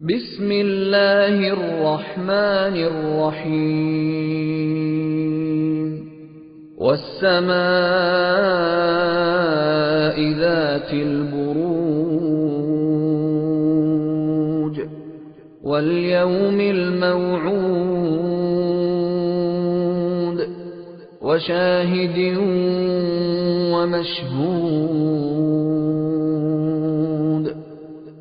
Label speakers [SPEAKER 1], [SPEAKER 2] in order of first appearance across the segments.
[SPEAKER 1] بسم الله الرحمن الرحيم. والسماء ذات البروج. واليوم الموعود. وشاهد ومشهود.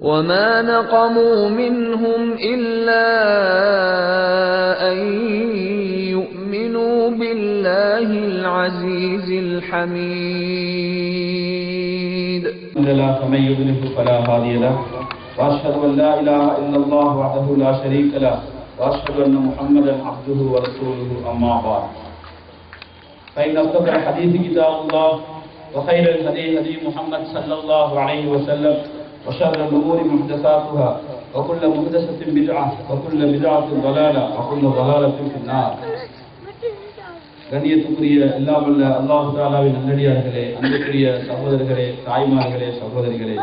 [SPEAKER 1] وما نقموا منهم إلا أن يؤمنوا بالله العزيز الحميد
[SPEAKER 2] الحمد لله فمن يضلل فلا هادي له واشهد ان لا اله الا الله وحده لا شريك له واشهد ان محمدا عبده ورسوله اما بعد. فان اصدق الحديث كتاب الله وخير الهدي هدي محمد صلى الله عليه وسلم وشر الامور محدثاتها وكل محدثه بدعه وكل بدعه ضلاله وكل ضلاله في النار கண்ணியத்துக்குரிய எல்லாம் வல்ல அல்லாஹு தாலாவின் நல்லடியார்களே அன்புக்குரிய சகோதரர்களே தாய்மார்களே சகோதரிகளே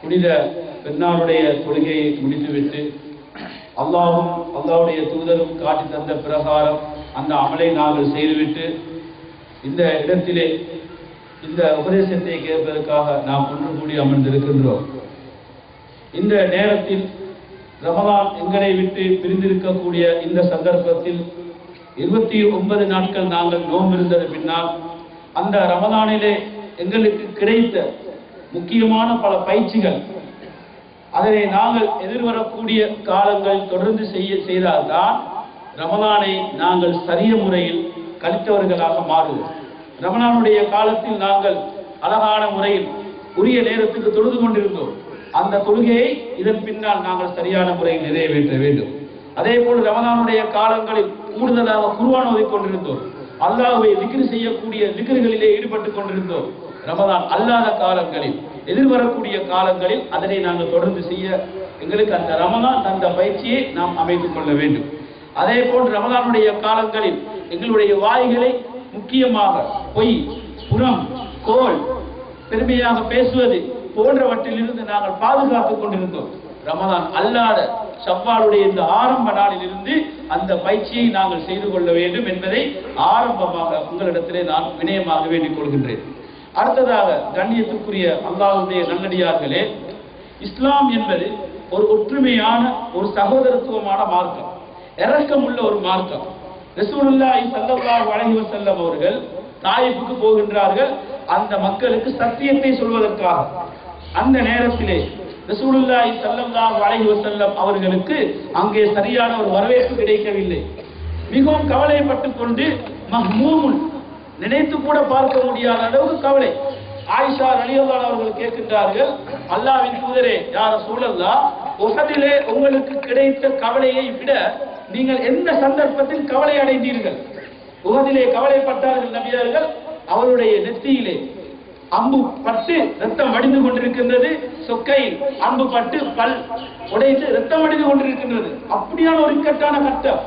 [SPEAKER 2] புனித பெருநாளுடைய தொழுகையை முடித்துவிட்டு அல்லாஹும் அல்லாஹ்வுடைய தூதரும் காட்டி தந்த பிரகாரம் அந்த அமலை நாங்கள் செய்துவிட்டு இந்த இடத்திலே இந்த உபதேசத்தை கேட்பதற்காக நாம் ஒன்று கூடி அமர்ந்திருக்கின்றோம். இந்த நேரத்தில் ரமலான் எங்களை விட்டு பிரிந்திருக்கக்கூடிய இந்த சந்தர்ப்பத்தில் இருபத்தி ஒன்பது நாட்கள் நாங்கள் நோம்பிருந்தது பின்னால் அந்த ரமதானிலே எங்களுக்கு கிடைத்த முக்கியமான பல பயிற்சிகள் அதனை நாங்கள் எதிர்வரக்கூடிய காலங்கள் தொடர்ந்து செய்ய செய்தால்தான் ரமலானை நாங்கள் சரிய முறையில் கழித்தவர்களாக மாறுவோம். ரமணானுடைய காலத்தில் நாங்கள் அழகான முறையில் உரிய நேரத்துக்கு தொழுது கொண்டிருந்தோம். அந்த தொழுகையை இதன் பின்னால் நாங்கள் சரியான முறையில் நிறைவேற்ற வேண்டும். அதே போல் ரமதானுடைய காலங்களில் கூடுதலாக குருவான் ஓதிக்கொண்டிருந்தோம் அல்லாஹுவை விக்ரி செய்யக்கூடிய விக்ரிகளிலே ஈடுபட்டுக் கொண்டிருந்தோம். ரமதான் அல்லாத காலங்களில் எதிர்வரக்கூடிய காலங்களில் அதனை நாங்கள் தொடர்ந்து செய்ய எங்களுக்கு அந்த ரமதான் தந்த பயிற்சியை நாம் அமைத்துக் கொள்ள வேண்டும். அதே போல் ரமதானுடைய காலங்களில் எங்களுடைய வாய்களை முக்கியமாக பொய் புறம் கோல் பெருமையாக பேசுவது போன்றவற்றிலிருந்து நாங்கள் பாதுகாத்துக் கொண்டிருந்தோம். ரமதான் அல்லாத சவ்வாளுடைய இந்த ஆரம்ப நாளில் இருந்து அந்த பயிற்சியை நாங்கள் செய்து கொள்ள வேண்டும் என்பதை ஆரம்பமாக உங்களிடத்திலே நான் வினயமாக வேண்டிக் கொள்கின்றேன். அடுத்ததாக கண்ணியத்துக்குரிய அல்லாவுடைய நல்லடியார்களே இஸ்லாம் என்பது ஒரு ஒற்றுமையான ஒரு சகோதரத்துவமான மார்க்கம் இறக்கம் உள்ள ஒரு மார்க்கம். ரசூலுல்லாஹி ஸல்லல்லாஹு அலைஹி வஸல்லம் அவர்கள் தாயிப்புக்கு போகின்றார்கள். அந்த மக்களுக்கு சத்தியத்தை சொல்வதற்காக. அந்த நேரத்திலே ரசூலுல்லாஹி ஸல்லல்லாஹு அலைஹி வஸல்லம் அவர்களுக்கு அங்கே சரியான ஒரு வரவேற்பு கிடைக்கவில்லை. மிகவும் கவலைப்பட்டுக் கொண்டு மஹ்மூமுன் நினைத்து கூட பார்க்க முடியாத அளவுக்கு கவலை. ஆயிஷா ரலியல்லாஹு அவர்கள் கேட்கின்றார்கள் அல்லாஹ்வின் தூதரே யார் சூழல்லா உஹதிலே உங்களுக்கு கிடைத்த கவலையை விட நீங்கள் எந்த சந்தர்ப்பத்தில் கவலை அடைந்தீர்கள்? உகதிலே கவலைப்பட்டார்கள் நபியார்கள் அவருடைய நெத்தியிலே அம்பு பட்டு ரத்தம் வடிந்து கொண்டிருக்கின்றது. சொக்கையில் அம்பு பட்டு பல் உடைத்து ரத்தம் வடிந்து கொண்டிருக்கின்றது. அப்படியான ஒரு இக்கட்டான கட்டம்.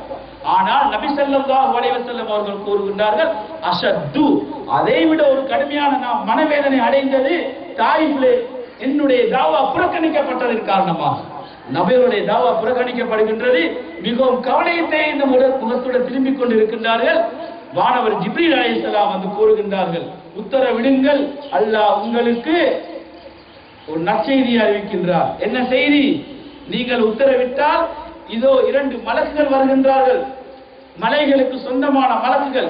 [SPEAKER 2] ஆனால் நபி செல்லம்தான் அலைஹி செல்லம் அவர்கள் கூறுகின்றார்கள் அஷத்து அதை விட ஒரு கடுமையான நாம் மனவேதனை அடைந்தது தாயிஃபிலே என்னுடைய தாவா புறக்கணிக்கப்பட்டதன் காரணமாக. நபிகளுடைய தாவா புறக்கணிக்கப்படுகின்றது. மிகவும் கவலையத்தை இந்த முகத்துடன் திரும்பிக் கொண்டிருக்கின்றார்கள். வானவர் ஜிப்ரீல் அலைஹிஸ்ஸலாம் வந்து கூறுகின்றார்கள் உத்தரவிடுங்கள் அல்லாஹ் உங்களுக்கு ஒரு நற்செய்தி அறிவிக்கின்றார். என்ன செய்தி? நீங்கள் உத்தரவிட்டால் இதோ இரண்டு மலக்குகள் வருகின்றார்கள். மலைகளுக்கு சொந்தமான மலக்குகள்.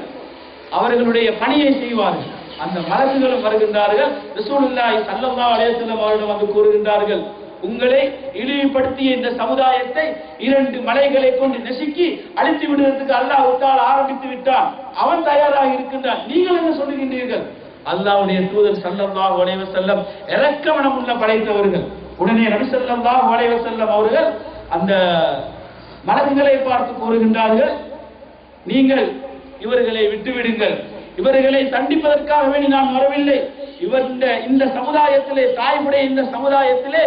[SPEAKER 2] அவர்களுடைய பணியை செய்வார்கள். அந்த மலக்குகளும் வருகின்றார்கள். ரசூலுல்லாஹி ஸல்லல்லாஹு அலைஹி வஸல்லம் அவரிடம் வந்து கூறுகின்றார்கள் உங்களை இழிவுபடுத்திய இந்த சமுதாயத்தை இரண்டு மலைகளை கொண்டு நெசுக்கி அழித்து விடுவதற்கு அல்லாஹ் விட்டால் ஆரம்பித்து விட்டான். அவன் தயாராக இருக்கின்றான். நீங்கள் என்ன சொல்லுகின்றீர்கள்? அல்லாவுடைய தூதர் ஸல்லல்லாஹு அலைஹி செல்லம் இறக்கமனம் உள்ள படைத்தவர்கள். உடனே நபி ஸல்லல்லாஹு அலைஹி செல்லம் அவர்கள் அந்த மலக்குகளை பார்த்து கூறுகின்றார்கள் நீங்கள் இவர்களை விட்டுவிடுங்கள். இவர்களை தண்டிப்பதற்காக வேண்டி நான் வரவில்லை. இவர் இந்த இந்த சமுதாயத்திலே தாய்முடைய இந்த சமுதாயத்திலே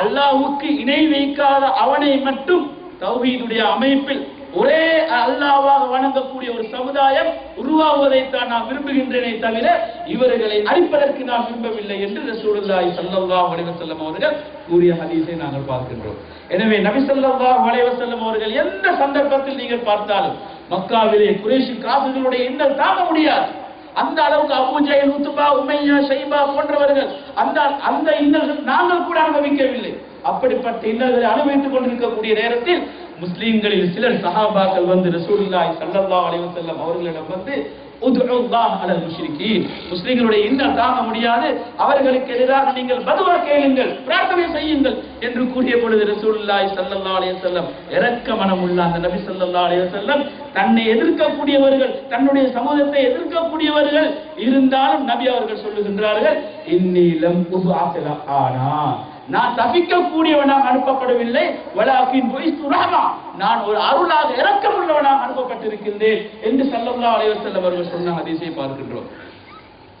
[SPEAKER 2] அல்லாஹுக்கு இணை வைக்காத அவனை மட்டும் தௌஹீதுடைய அமைப்பில் ஒரே அல்லாவாக வணங்கக்கூடிய ஒரு சமுதாயம் உருவாவதைத்தான் நான் விரும்புகின்றேனே தவிர இவர்களை அழிப்பதற்கு நான் விரும்பவில்லை என்று ரசூலுல்லாஹி ஸல்லல்லாஹு அலைஹி வஸல்லம் அவர்கள் கூறிய ஹதீஸை நாங்கள் பார்க்கின்றோம். எனவே நபி ஸல்லல்லாஹு அலைஹி வஸல்லம் அவர்கள் எந்த சந்தர்ப்பத்தில் நீங்கள் பார்த்தாலும் மக்காவிலே குறைஷி காசுகளுடைய இன்னல் தாங்க முடியாது. அந்த அளவுக்கு Abu Jahl Utba Umayya Shaiba போன்றவர்கள் அந்த அந்த இன்னல்கள் நாங்கள் கூட அனுபவிக்கவில்லை. அப்படிப்பட்ட இன்னல்களை அனுபவித்துக் கொண்டிருக்கக்கூடிய நேரத்தில் முஸ்லீம்களில் சிலர் சஹாபாக்கள் வந்து ரசூல்லாய் சல்லல்லா அலைவசல்லம் அவர்களிடம் வந்து முஸ்லிம்களுடைய இன்னல் தாங்க முடியாது. அவர்களுக்கு எதிராக நீங்கள் பதுவா கேளுங்கள் பிரார்த்தனை செய்யுங்கள் என்று கூறிய பொழுது ரசூலுல்லாஹி ஸல்லல்லாஹு செல்லம் வஸல்லம் இரக்க மனமுள்ள அந்த நபி ஸல்லல்லாஹு அலைய செல்லம் தன்னை எதிர்க்கக்கூடியவர்கள் தன்னுடைய சமூகத்தை எதிர்க்கக்கூடியவர்கள் இருந்தாலும் நபி அவர்கள் சொல்லுகின்றார்கள் இன்னிலம் ஆனா நான் தப்பிக்கக்கூடியவனாக அனுப்பப்படவில்லை. வலாக்கின் பொய் சுராமா நான் ஒரு அருளாக இரக்கமுள்ளவனாக அனுப்பப்பட்டிருக்கின்றேன் என்று சல்லல்லா அலைவசல்லம் அவர்கள் சொன்ன அதிசயம் பார்க்கின்றோம்.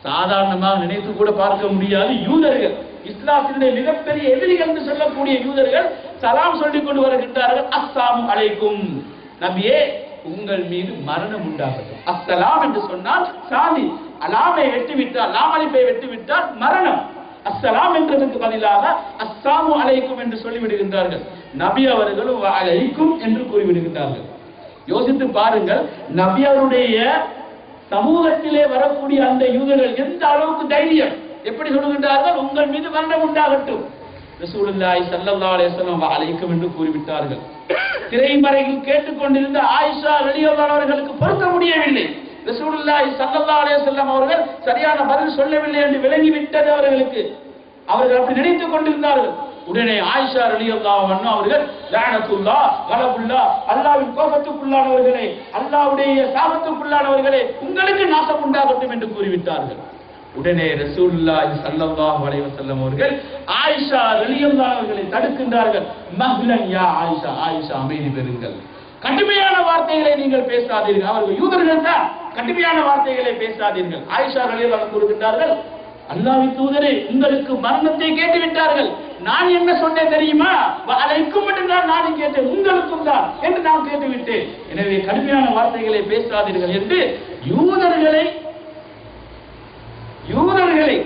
[SPEAKER 2] சாதாரணமாக நினைத்து கூட பார்க்க முடியாது யூதர்கள். இஸ்லாத்தினுடைய மிகப்பெரிய எதிரிகள் என்று சொல்லக்கூடிய யூதர்கள் சலாம் சொல்லிக் கொண்டு வருகின்றார்கள் அஸ்ஸாம் அலைக்கும். நபியே உங்கள் மீது மரணம் உண்டாகட்டும். அஸ்ஸலாம் என்று சொன்னால் சாதி அலாமை வெட்டிவிட்டால் லாமலிப்பை வெட்டிவிட்டால் மரணம். அஸ்ஸலாம் என்றதற்கு பதிலாக அஸ்ஸாமு அலைக்கும் என்று சொல்லிவிடுகின்றார்கள். நபி அவர்களும் அலைக்கும் என்று கூறிவிடுகின்றார்கள். யோசித்து பாருங்கள் நபி அவருடைய சமூகத்திலே வரக்கூடிய அந்த யூதர்கள் எந்த அளவுக்கு தைரியம்? எப்படி சொல்லுகின்றார்கள்? உங்கள் மீது மரணம் உண்டாகட்டும். ரசூலுல்லாஹி ஸல்லல்லாஹு அலைஹி வஸல்லம் என்று கூறிவிட்டார்கள். திரைமறையில் கேட்டுக்கொண்டிருந்த ஆயிஷா ரலியல்லாஹு அவர்களுக்கு முடியவில்லை. ரசூலுல்லாஹி ஸல்லல்லாஹு அலைஹி வஸல்லம் அவர்கள் சரியான பதில் சொல்லவில்லை என்று விளங்கி விட்டது அவர்களுக்கு. அவர்கள் அப்படி நினைத்துக் கொண்டிருந்தார்கள். உடனே ஆயிஷா ரலியல்லாஹு அவர்கள் லஅனத்துல்லா கலபுல்லா அல்லாஹ்வின் கோபத்துக்குள்ளானவர்களே அல்லாஹ்வுடைய சாபத்துக்குள்ளானவர்களே உங்களுக்கு நாசம் உண்டாகட்டும் என்று கூறிவிட்டார்கள். உடனே ரசூலுல்லாஹி ஸல்லல்லாஹு அலைஹி வஸல்லம் அவர்கள் ஆயிஷா ரலியல்லாஹு அவர்களை தடுக்கின்றார்கள். மஹ்லன் யா ஆயிஷா ஆயிஷா அமைதி பெறுங்கள். கடுமையான வார்த்தைகளை நீங்கள் பேசாதீர்கள். அவர்கள் யூதர்கள் தான் கடுமையான வார்த்தைகளை பேசாதீர்கள். ஆயிஷா ரலியல்லாஹு கூறுகின்றார்கள் அல்லாவி தூதரே உங்களுக்கு மரணத்தை கேட்டு விட்டார்கள் நான் என்ன சொன்னேன் தெரியுமா? அதைக்கும் மட்டும்தான் நானும் கேட்டேன் உங்களுக்கும் தான் என்று நான் கேட்டுவிட்டேன். எனவே கடுமையான வார்த்தைகளை பேசாதீர்கள் என்று யூதர்களை யூதர்களை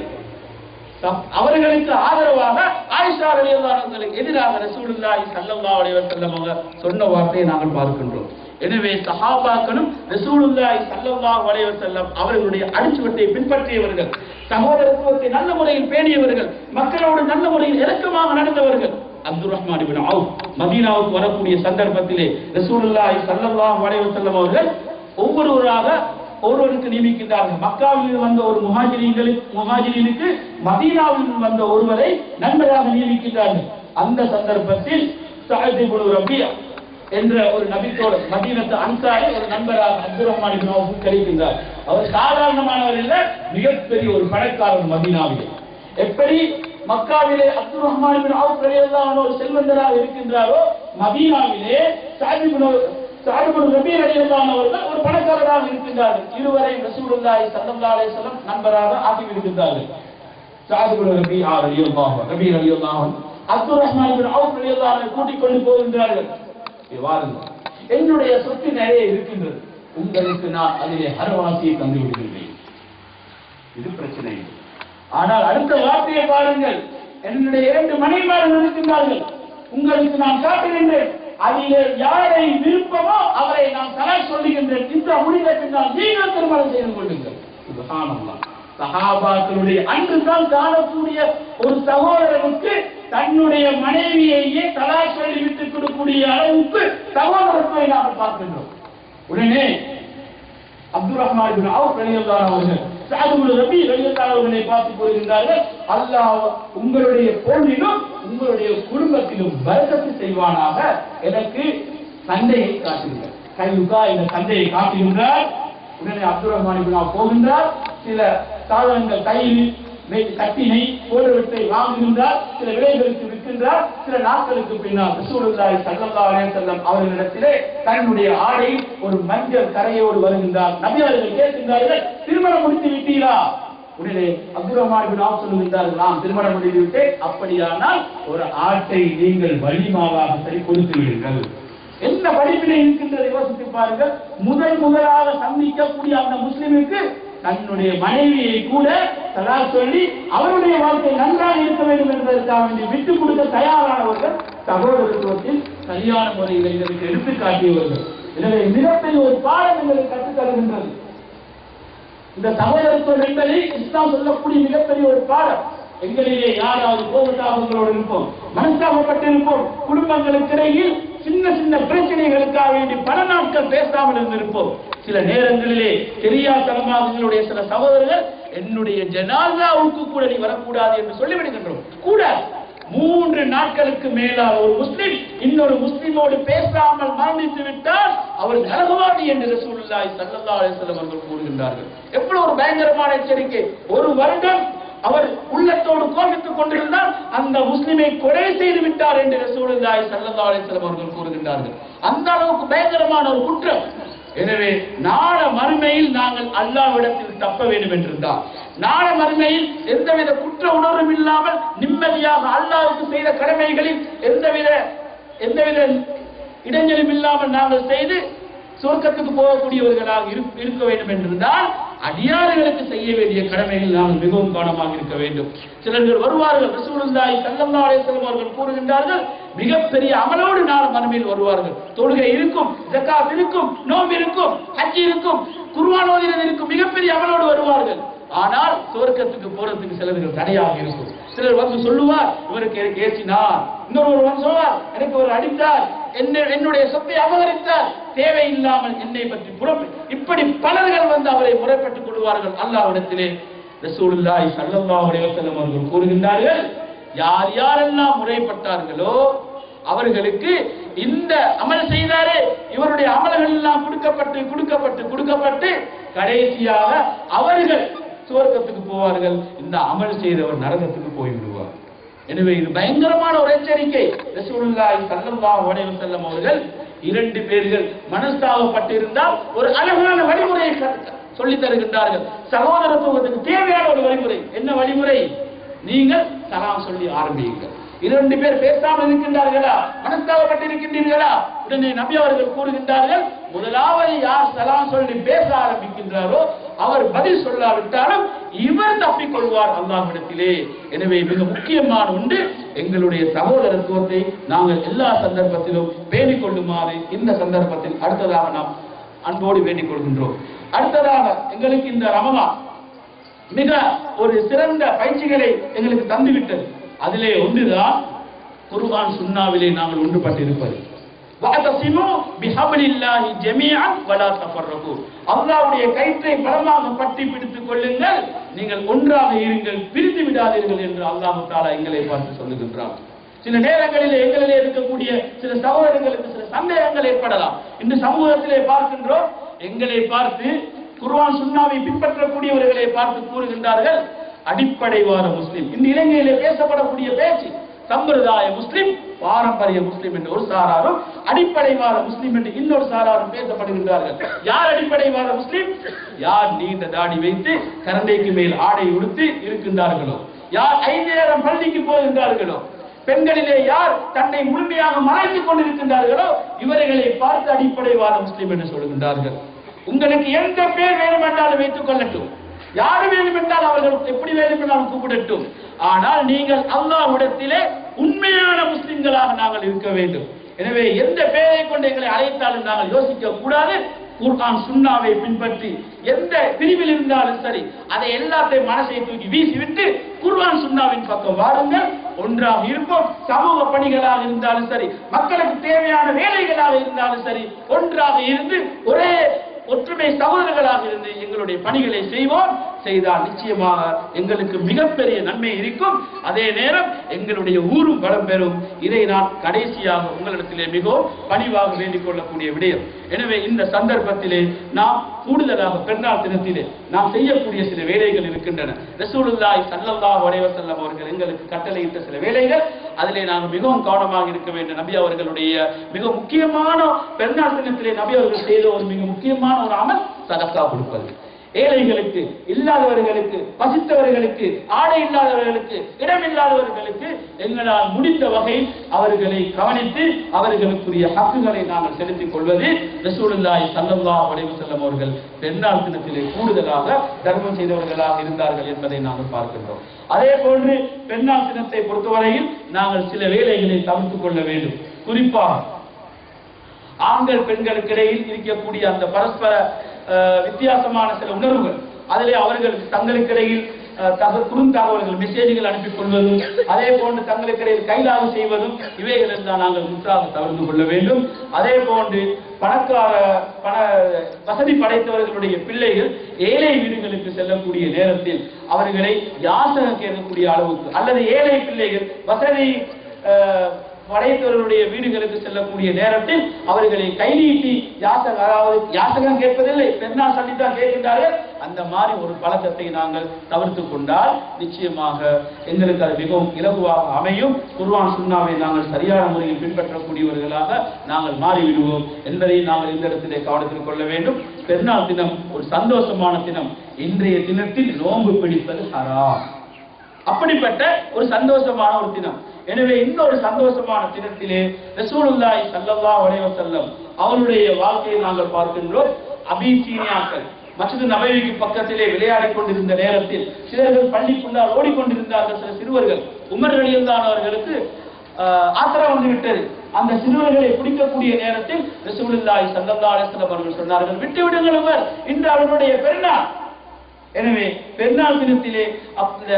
[SPEAKER 2] அவர்களுக்கு ஆதரவாக ஆயிஷா ரலியல்லாஹுக்கு எதிராக ரசூலுல்லாஹி ஸல்லல்லாஹு அலைஹி வஸல்லம் சொன்ன வார்த்தையை நாங்கள் பார்க்கின்றோம். எனவே சஹாபாக்களும் ரசூலுல்லாஹி ஸல்லல்லாஹு அலைஹி வஸல்லம் அவர்களுடைய அடிச்சுவட்டை பின்பற்றியவர்கள் சகோதரத்துவத்தை நல்ல முறையில் பேணியவர்கள் மக்களோடு நல்ல முறையில் இறக்கமாக நடந்தவர்கள். அப்துல் ரஹ்மான் இப்னு அவுஃப் மதீனாவுக்கு வரக்கூடிய சந்தர்ப்பத்திலே ரசூலுல்லாஹி ஸல்லல்லாஹு அலைஹி வஸல்லம் அவர்கள் ஒவ்வொருவராக ஒருவருக்கு நியமிக்கின்றார்கள். மக்காவில் வந்த ஒரு முஹாஜிரிகளுக்கு முஹாஜிரினுக்கு மதீனாவில் வந்த ஒருவரை நண்பராக நியமிக்கின்றார்கள். அந்த சந்தர்ப்பத்தில் சஅத் இப்னு ரபியா என்ற ஒரு நபித்தோடு மதீனத்து அன்சாரி ஒரு நண்பராக அப்துல் ரஹ்மான் இப்னு அவுஃப் கிடைக்கின்றார் அவர் சாதாரணமானவர் இல்ல மிகப்பெரிய ஒரு பணக்காரர் மதீனாவிலே. எப்படி மக்காவிலே அப்துல் ரஹ்மான் இப்னு அவுஃப் ரலியல்லாஹு ஒரு செல்வந்தராக இருக்கின்றாரோ மதீனாவிலே சாதி இப்னு சாதுபுல் ரபீ ரலியல்லாஹு அவர்கள் ஒரு பணக்காரராக இருக்கின்றார்கள். இருவரை ரசூலுல்லாஹி ஸல்லல்லாஹு அலைஹி வஸல்லம் நண்பராக ஆக்கி விடுகின்றார்கள் சாதுபுல் ரபீ ரலியல்லாஹு ரபீ ரலியல்லாஹு அப்துல் ரஹ்மான் இப்னு அவுஃப் ரலியல்லாஹு அன்ஹு கூட்டிக் கொண்டு போகின்றார்கள். வாருங்க. வாருங்கள் என்னுடைய சொத்து நிறைய இருக்கின்றது. உங்களுக்கு நான் அதிலே அறவாசியை தந்து விடுகின்றேன். இது பிரச்சனை. ஆனால் அடுத்த வார்த்தையை பாருங்கள். என்னுடைய இரண்டு மனைவிமார்கள் இருக்கின்றார்கள். உங்களுக்கு நான் காட்டுகின்றேன். அதிலே யாரை விருப்பமோ அவரை நான் தலை சொல்லுகின்றேன். இந்த முடிவை பின்னால் நீங்கள் திருமணம் செய்து கொள்ளுங்கள். சகாபாக்களுடைய சஹாபாக்களுடைய அன்று தான் காணக்கூடிய ஒரு சகோதரனுக்கு தன்னுடைய மனைவியையே தலா சொல்லி விட்டுக் கொடுக்கக்கூடிய அளவுக்கு சகோதரத்துவை நாம் பார்க்கின்றோம். உடனே அப்துல் ரஹ்மான் இப்னு அவுஃப் ரலியல்லாஹு அவர்கள் சஅத் ரபி ரலியல்லாஹு அவர்களை பார்த்து போயிருந்தார்கள் அல்லாஹ் உங்களுடைய பொருளிலும் உங்களுடைய குடும்பத்திலும் பரக்கத்து செய்வானாக எனக்கு தந்தையை காட்டுகிறார். கையுகா இந்த தந்தையை காட்டுகின்றார். உடனே அப்துல் ரஹ்மான் போகின்றார். சில சாதனங்கள் கையில் மே- கட்டினை போன்றவற்றை வாங்குகின்றார் சில விலைகளுக்கு விற்கின்றார் சில நாட்களுக்கு பின்னால் ரசூலுல்லாஹி ஸல்லல்லாஹு செல்லம் அவர்களிடத்திலே தன்னுடைய ஆடை ஒரு மஞ்சள் கரையோடு வருகின்றார். நபி அவர்கள் கேட்கின்றார்கள் திருமணம் முடித்து விட்டீரா? உடனே அப்துல் ரஹ்மான் சொல்லுகின்றார்கள் நாம் திருமணம் முடித்து விட்டேன். அப்படியானால் ஒரு ஆட்டை நீங்கள் வலிமாவாக சரி கொடுத்து விடுங்கள். என்ன படிப்பினை இருக்கின்றது யோசித்து பாருங்கள். முதல் முதலாக சந்திக்கக்கூடிய அந்த முஸ்லிமுக்கு தன்னுடைய மனைவியை கூட தலா சொல்லி அவருடைய வாழ்க்கை நன்றாக இருக்க வேண்டும் என்பதற்காக வேண்டி விட்டுக் கொடுக்க தயாரானவர்கள் சகோதரத்துவத்தில் சரியான முறையில் இதற்கு எடுத்து காட்டியவர்கள். எனவே மிகப்பெரிய ஒரு பாடம் எங்களுக்கு கற்றுத் தருகின்றது. இந்த சகோதரத்துவம் என்பதை இஸ்லாம் சொல்லக்கூடிய மிகப்பெரிய ஒரு பாடம். எங்களிலே யாராவது கோபத்தாபங்களோடு இருப்போம் மனஸ்தாபப்பட்டிருப்போம் குடும்பங்களுக்கு இடையில் சின்ன சின்ன பிரச்சனைகளுக்காக வேண்டி பல நாட்கள் பேசாமல் இருந்திருப்போம். சில நேரங்களிலே தெரியாதனமாக எங்களுடைய சில சகோதரர்கள் என்னுடைய ஜனாசாவுக்கு கூட நீ வரக்கூடாது என்று சொல்லிவிடுகின்றோம் கூட மூன்று நாட்களுக்கு மேலாக ஒரு முஸ்லிம் இன்னொரு முஸ்லிமோடு பேசாமல் மரணித்து விட்டால் அவர் நரகவாதி என்று ரசூலுல்லாஹி ஸல்லல்லாஹு அலைஹி வஸல்லம் அவர்கள் கூறுகின்றார்கள். எவ்வளவு ஒரு பயங்கரமான எச்சரிக்கை. ஒரு வருடம் அவர் உள்ளத்தோடு கோபித்துக் கொண்டிருந்தால் அந்த முஸ்லிமை கொலை செய்து விட்டார் என்று ரசூலுல்லாஹி ஸல்லல்லாஹு அலைஹி வஸல்லம் அவர்கள் கூறுகின்றார்கள். அந்த அளவுக்கு பயங்கரமான ஒரு குற்றம். எனவே நாள மறுமையில் நாங்கள் அல்லாவிடத்தில் தப்ப வேண்டும் என்றிருந்தார் நாள மறுமையில் எந்தவித குற்ற உணர்வும் இல்லாமல் நிம்மதியாக அல்லாவுக்கு செய்த கடமைகளில் எந்தவித எந்தவித இடைஞ்சலும் இல்லாமல் நாங்கள் செய்து சுவர்க்கத்துக்கு போகக்கூடியவர்களாக இரு- இருக்க வேண்டும் என்றிருந்தால் அடியாறுகளுக்கு செய்ய வேண்டிய கடமைகள் நாங்கள் மிகவும் கவனமாக இருக்க வேண்டும். சிலர்கள் வருவார்கள். ரசூலுல்லாஹி ஸல்லல்லாஹு அலைஹி வஸல்லம் அவர்கள் கூறுகின்றார்கள் மிகப்பெரிய அமலோடு நாள மறுமையில் வருவார்கள். தொழுகை இருக்கும் ஜக்காத் இருக்கும் நோம்பு இருக்கும் ஹஜ் இருக்கும் குர்ஆன் ஓதுகிறது இருக்கும் மிகப்பெரிய அமலோடு வருவார்கள். ஆனால் சுவர்க்கத்துக்கு போறதுக்கு சிலர்கள் தடையாக இருக்கும். சிலர் வந்து சொல்லுவார் இவருக்கு எனக்கு ஏசினார் இன்னொருவர் வந்து சொல்வார் எனக்கு ஒரு அடித்தார். என்ன என்னுடைய சொத்தை அபகரித்தார். தேவையில்லாமல் என்னை பற்றி புறப்பு இப்படி பலர்கள் வந்து அவரை முறைப்பட்டுக் கொள்வார்கள் அல்லாவிடத்திலே ரசூலுல்லாஹி ஸல்லல்லாஹு அலைஹி வஸல்லம் அவர்கள் கூறுகின்றார்கள் யார் யாரெல்லாம் முறைப்பட்டார்களோ அவர்களுக்கு இந்த அமல் செய்தாரே இவருடைய அமல்கள் எல்லாம் கொடுக்கப்பட்டு கொடுக்கப்பட்டு கொடுக்கப்பட்டு கடைசியாக அவர்கள் சுவர்க்கத்துக்கு போவார்கள். இந்த அமல் செய்தவர் நரகத்துக்கு போய்விடுவார். எனவே இது பயங்கரமான ஒரு எச்சரிக்கை. ரசூலுல்லாஹி ஸல்லல்லாஹு அலைஹி வஸல்லம் அவர்கள் இரண்டு பேர்கள் மனஸ்தாபப்பட்டிருந்தால் ஒரு அழகான வழிமுறையை சொல்லி தருகின்றார்கள். சகோதரத்துவத்துக்கு தேவையான ஒரு வழிமுறை. என்ன வழிமுறை? நீங்கள் சலாம் சொல்லி ஆரம்பியுங்கள். இரண்டு பேர் பேசாமல் இருக்கின்றார்களா? மனஸ்தாபப்பட்டிருக்கின்றீர்களா? உடனே நபி அவர்கள் கூறுகின்றார்கள் முதலாவது யார் சலாம் சொல்லி பேச ஆரம்பிக்கின்றாரோ அவர் பதில் சொல்லாவிட்டாலும் இவர் தப்பிக்கொள்வார் அல்லாஹிடத்திலே எனவே மிக முக்கியமான உண்டு எங்களுடைய சகோதரத்துவத்தை நாங்கள் எல்லா சந்தர்ப்பத்திலும் பேணிக் கொள்ளுமாறு இந்த சந்தர்ப்பத்தில் அடுத்ததாக நாம் அன்போடு வேண்டிக் கொள்கின்றோம் அடுத்ததாக எங்களுக்கு இந்த ரமலான் மிக ஒரு சிறந்த பயிற்சிகளை எங்களுக்கு தந்துவிட்டது. அதிலே ஒன்றுதான் குர்ஆன் சுன்னாவிலே நாங்கள் ஒன்றுபட்டிருப்பது. வஅதஸிமு பிஹப்லில்லாஹி ஜமீஅன் வலா தஃபர்ரகு. அல்லாஹ்வுடைய கயிற்றை பலமாக பற்றி பிடித்துக் கொள்ளுங்கள். நீங்கள் ஒன்றாக இருங்கள் பிரிந்து விடாதீர்கள் என்று அல்லாஹ் தஆலா எங்களை பார்த்து சொல்லுகின்றார் சில நேரங்களில் எங்களிலே இருக்கக்கூடிய சில சகோதரர்களுக்கு சில சந்தேகங்கள் ஏற்படலாம். இந்த சமூகத்திலே பார்க்கின்றோம் எங்களை பார்த்து குர்ஆன் சுன்னாவை பின்பற்றக்கூடியவர்களை பார்த்து கூறுகின்றார்கள். அடிப்படைவாத முஸ்லிம். இந்த இலங்கையிலே பேசப்படக்கூடிய பேச்சு சம்பிரதாய முஸ்லிம் பாரம்பரிய முஸ்லிம் என்று ஒரு சாராரும் அடிப்படைவாத முஸ்லிம் என்று இன்னொரு சாராரும் பேசப்படுகின்றார்கள். யார் அடிப்படைவாத முஸ்லிம்? யார் நீண்ட தாடி வைத்து கரண்டைக்கு மேல் ஆடை உடுத்தி இருக்கின்றார்களோ? யார் ஐந்து நேரம் பள்ளிக்கு போகின்றார்களோ? பெண்களிலே யார் தன்னை முழுமையாக மறைத்துக் கொண்டிருக்கின்றார்களோ? இவர்களை பார்த்து அடிப்படைவாத முஸ்லிம் என்று சொல்கின்றார்கள். உங்களுக்கு எந்த பேர் வேண்டுமென்றாலும் வைத்துக் கொள்ளட்டும். யாரு வேண்டுமென்றால் அவர்கள் எப்படி வேண்டுமென்றாலும் கூப்பிடட்டும். ஆனால் நீங்கள் அல்லாஹ்விடத்திலே உண்மையான முஸ்லிம்களாக நாங்கள் இருக்க வேண்டும். எனவே எந்த பெயரை கொண்டு எங்களை அழைத்தாலும் நாங்கள் யோசிக்க கூடாது. குர்கான் சுண்ணாவை பின்பற்றி எந்த பிரிவில் இருந்தாலும் சரி அதை எல்லாத்தையும் மனசை தூக்கி வீசிவிட்டு குர்வான் சுண்ணாவின் பக்கம் வாருங்கள். ஒன்றாக இருப்போம். சமூக பணிகளாக இருந்தாலும் சரி மக்களுக்கு தேவையான வேலைகளாக இருந்தாலும் சரி ஒன்றாக இருந்து ஒரே ஒற்றுமை சகோதரர்களாக இருந்து எங்களுடைய பணிகளை செய்வோம். செய்தால் நிச்சயமாக எங்களுக்கு மிகப்பெரிய நன்மை இருக்கும். அதே நேரம் எங்களுடைய ஊரும் பலம் பெறும். இதை நான் கடைசியாக உங்களிடத்திலே மிகவும் பணிவாக வேண்டிக் கொள்ளக்கூடிய விடயம். எனவே இந்த சந்தர்ப்பத்திலே நாம் கூடுதலாக பெருநாள் தினத்திலே நாம் செய்யக்கூடிய சில வேலைகள் இருக்கின்றன. ரசூலுல்லாய் சல்லல்லா அலைஹி அவர்கள் எங்களுக்கு கட்டளையிட்ட சில வேலைகள். அதிலே நாங்கள் மிகவும் கவனமாக இருக்க வேண்டும். நபி அவர்களுடைய மிக முக்கியமான பெருநாள் தினத்திலே நபி அவர்கள் செய்த ஒரு மிக முக்கியமான ஒரு அமல் சதக்கா கொடுப்பது. ஏழைகளுக்கு இல்லாதவர்களுக்கு பசித்தவர்களுக்கு ஆடை இல்லாதவர்களுக்கு இடமில்லாதவர்களுக்கு எங்களால் முடிந்த வகையில் அவர்களை கவனித்து அவர்களுக்குரிய ஹக்குகளை நாங்கள் செலுத்திக் கொள்வது ரசூலுல்லாய் சல்லல்லா அலைஹி வஸல்லம் அவர்கள் பெருநாள் தினத்திலே கூடுதலாக தர்மம் செய்தவர்களாக இருந்தார்கள் என்பதை நாங்கள் பார்க்கின்றோம். அதே போன்று பெருநாள் தினத்தை பொறுத்தவரையில் நாங்கள் சில வேலைகளை தவிர்த்துக் கொள்ள வேண்டும். குறிப்பாக ஆண்கள் பெண்களுக்கு இடையில் இருக்கக்கூடிய அந்த பரஸ்பர வித்தியாசமான சில உணர்வுகள். அதிலே அவர்கள் தங்களுக்கிடையில் குறுந்தகவல்கள் மெசேஜ்கள் அனுப்பிக் கொள்வதும் அதே போன்று தங்களுக்கிடையில் கைலாக செய்வதும் இவைகள் தான் நாங்கள் முற்றாக தவிர்த்து கொள்ள வேண்டும். அதே போன்று பணக்கார பண வசதி படைத்தவர்களுடைய பிள்ளைகள் ஏழை வீடுகளுக்கு செல்லக்கூடிய நேரத்தில் அவர்களை யாசகம் கேட்கக்கூடிய அளவுக்கு அல்லது ஏழை பிள்ளைகள் வசதி படைத்தவர்களுடைய வீடுகளுக்கு செல்லக்கூடிய நேரத்தில் அவர்களை கை நீட்டி யாசக அதாவது யாசகம் கேட்பதில்லை பெருநாள் சந்தித்தான் கேட்கின்றார்கள் அந்த மாதிரி ஒரு பழக்கத்தை நாங்கள் தவிர்த்து கொண்டால் நிச்சயமாக எங்களுக்கு அது மிகவும் இலகுவாக அமையும். குர்வான் சுன்னாவை நாங்கள் சரியான முறையில் பின்பற்றக்கூடியவர்களாக நாங்கள் மாறிவிடுவோம் என்பதை நாங்கள் இந்த இடத்திலே கவனத்தில் கொள்ள வேண்டும். பெருநாள் தினம் ஒரு சந்தோஷமான தினம். இன்றைய தினத்தில் நோன்பு பிடிப்பது ஹராம். அப்படிப்பட்ட ஒரு சந்தோஷமான ஒரு தினம். எனவே இந்த ஒரு சந்தோஷமான தினத்திலே ரசூலுல்லாய் சல்லல்லா உடைய செல்லம் அவருடைய வாழ்க்கையை நாங்கள் பார்க்கின்றோம். அபிசீனியாக்கள் மற்றது நபைவிக்கு பக்கத்திலே விளையாடிக் கொண்டிருந்த நேரத்தில் சிலர்கள் பள்ளிக்குள்ளால் ஓடிக்கொண்டிருந்தார்கள் சில சிறுவர்கள். உமர் ரலியல்லாஹு அவர்களுக்கு ஆஹ், ஆத்திரம் வந்து விட்டது. அந்த சிறுவர்களை பிடிக்கக்கூடிய நேரத்தில் ரசூலுல்லாய் ஸல்லல்லாஹு அலைஹி அவர்கள் சொன்னார்கள் விட்டு விடுங்கள் உமர் இன்று அவர்களுடைய பெருநாள். எனவே பெருநாள் தினத்திலே அந்த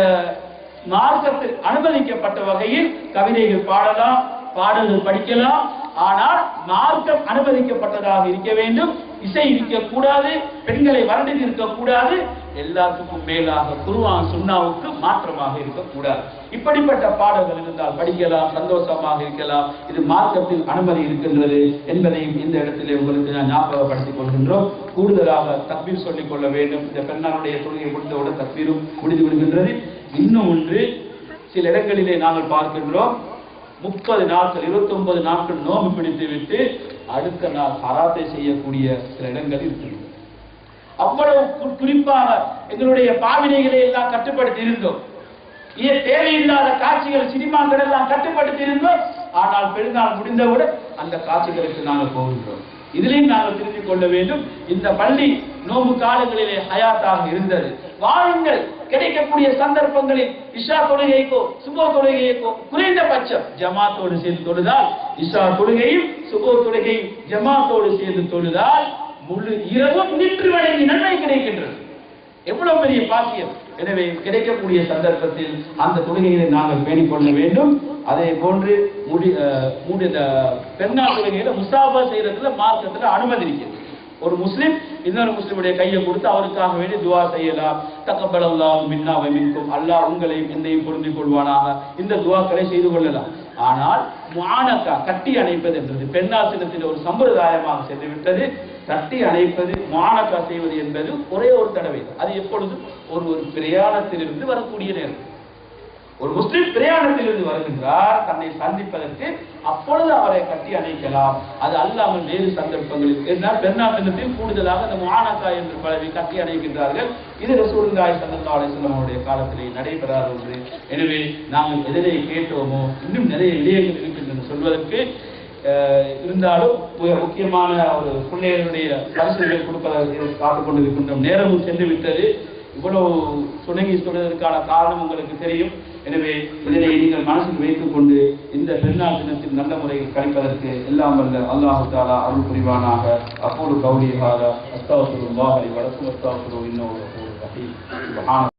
[SPEAKER 2] மார்க்கத்தில் அனுமதிக்கப்பட்ட வகையில் கவிதைகள் பாடலாம் பாடல்கள் படிக்கலாம். ஆனால் மார்க்கம் அனுமதிக்கப்பட்டதாக இருக்க வேண்டும். இசை இருக்கக்கூடாது பெண்களை வறண்டு இருக்கக்கூடாது எல்லாத்துக்கும் மேலாக குருவான் சுண்ணாவுக்கு மாற்றமாக இருக்கக்கூடாது. இப்படிப்பட்ட பாடல்கள் இருந்தால் படிக்கலாம் சந்தோஷமாக இருக்கலாம். இது மார்க்கத்தில் அனுமதி இருக்கின்றது என்பதையும் இந்த இடத்திலே உங்களுக்கு நான் ஞாபகப்படுத்திக் கொள்கின்றோம். கூடுதலாக தக்பீர் சொல்லிக் கொள்ள வேண்டும். இந்த பெண்ணாருடைய தொழுகை முடிந்தவுடன் தக்பீரும் முடிந்து விடுகின்றது. இன்னும் ஒன்று சில இடங்களிலே நாங்கள் பார்க்கின்றோம் முப்பது நாட்கள் இருபத்தொன்பது நாட்கள் நோம்பு பிடித்து விட்டு அடுத்த நாள் ஹராத்தை செய்யக்கூடிய சில இடங்கள் இருக்கின்றன. அவ்வளவு குறிப்பாக எங்களுடைய பாவினைகளை எல்லாம் கட்டுப்படுத்தி இருந்தோம் ஏன் தேவையில்லாத காட்சிகள் சினிமாக்கள் எல்லாம் கட்டுப்படுத்தி இருந்தோம் ஆனால் பெருநாள் முடிந்தவுடன் அந்த காட்சிகளுக்கு நாங்கள் போகின்றோம். இதிலையும் நாங்கள் திருத்திக் கொள்ள வேண்டும் இந்த பள்ளி நோம்பு காலங்களிலே ஹயாத்தாக இருந்தது. வாழுங்கள் கிடைக்கக்கூடிய சந்தர்ப்பங்களில் இஷா தொழுகைக்கோ சுபோ தொழுகைக்கோ குறைந்தபட்சம் ஜமாத்தோடு சேர்ந்து தொழுதால் இஷா தொழுகையும் சுபோ தொழுகையும் ஜமாத்தோடு சேர்ந்து தொழுதால் முழு இரவும் நின்று வழங்கி நன்மை கிடைக்கின்றது. எவ்வளவு பெரிய பாக்கியம். எனவே கிடைக்கக்கூடிய சந்தர்ப்பத்தில் அந்த தொழுகைகளை நாங்கள் பேணிக்கொள்ள வேண்டும். அதே போன்று முடி அஹ், முடி இந்த பெருநாள் தொழுகையில முசாபா செய்யறதுல மார்க்கத்துல அனுமதி இருக்கிறது ஒரு முஸ்லிம் இன்னொரு முஸ்லிமுடைய கையை கொடுத்து அவருக்காக வேண்டி துவா செய்யலாம் தக்கப்பல் மின்னா மின்கும். அல்லாஹ் உங்களையும் என்னையும் பொருந்தி கொள்வானாக. இந்த துவாக்களை செய்து கொள்ளலாம் ஆனால் மானக்கா கட்டி அணைப்பது என்பது பெண்ணாசினத்தின் ஒரு சம்பிரதாயமாக சென்றுவிட்டது கட்டி அணைப்பது மானக்கா செய்வது என்பது ஒரே ஒரு தடவை. அது எப்பொழுதும் ஒரு ஒரு பிரயாணத்திலிருந்து வரக்கூடிய நேரம். ஒரு முஸ்லிம் பிரயாணத்திலிருந்து வருகின்றார் தன்னை சந்திப்பதற்கு அப்பொழுது அவரை கட்டி அணைக்கலாம். அது அல்லாமல் வேறு சந்தர்ப்பங்களில் என்றால் பெண்ணாட்டினத்தில் கூடுதலாக அந்த முஆனக்கா என்று பழவி கட்டி அணைக்கின்றார்கள். இது ரசூலுல்லாஹி ஸல்லல்லாஹு அலைஹி அவருடைய காலத்திலே நடைபெறாத ஒன்று. எனவே நாங்கள் எதிரே கேட்டோமோ இன்னும் நிறைய விடயங்கள் இருக்கின்றன சொல்வதற்கு அஹ், இருந்தாலும் மிக முக்கியமான ஒரு பிள்ளைகளுடைய பரிசுகளை கொடுப்பதற்கு காத்துக் கொண்டிருக்கின்றோம். நேரமும் சென்று விட்டது இவ்வளவு சுணங்கி சொல்வதற்கான காரணம் உங்களுக்கு தெரியும். எனவே இதனை நீங்கள் மனசில் வைத்துக் கொண்டு இந்த பெருநாள் தினத்தில் நல்ல முறையில் கழிப்பதற்கு எல்லாம் வல்ல அல்லாஹு தாலா அருள் புரிவானாக. அப்போது கௌலியாக அஸ்தாவசுல்லாஹி வடக்கு அஸ்தாவசுரு இன்னொரு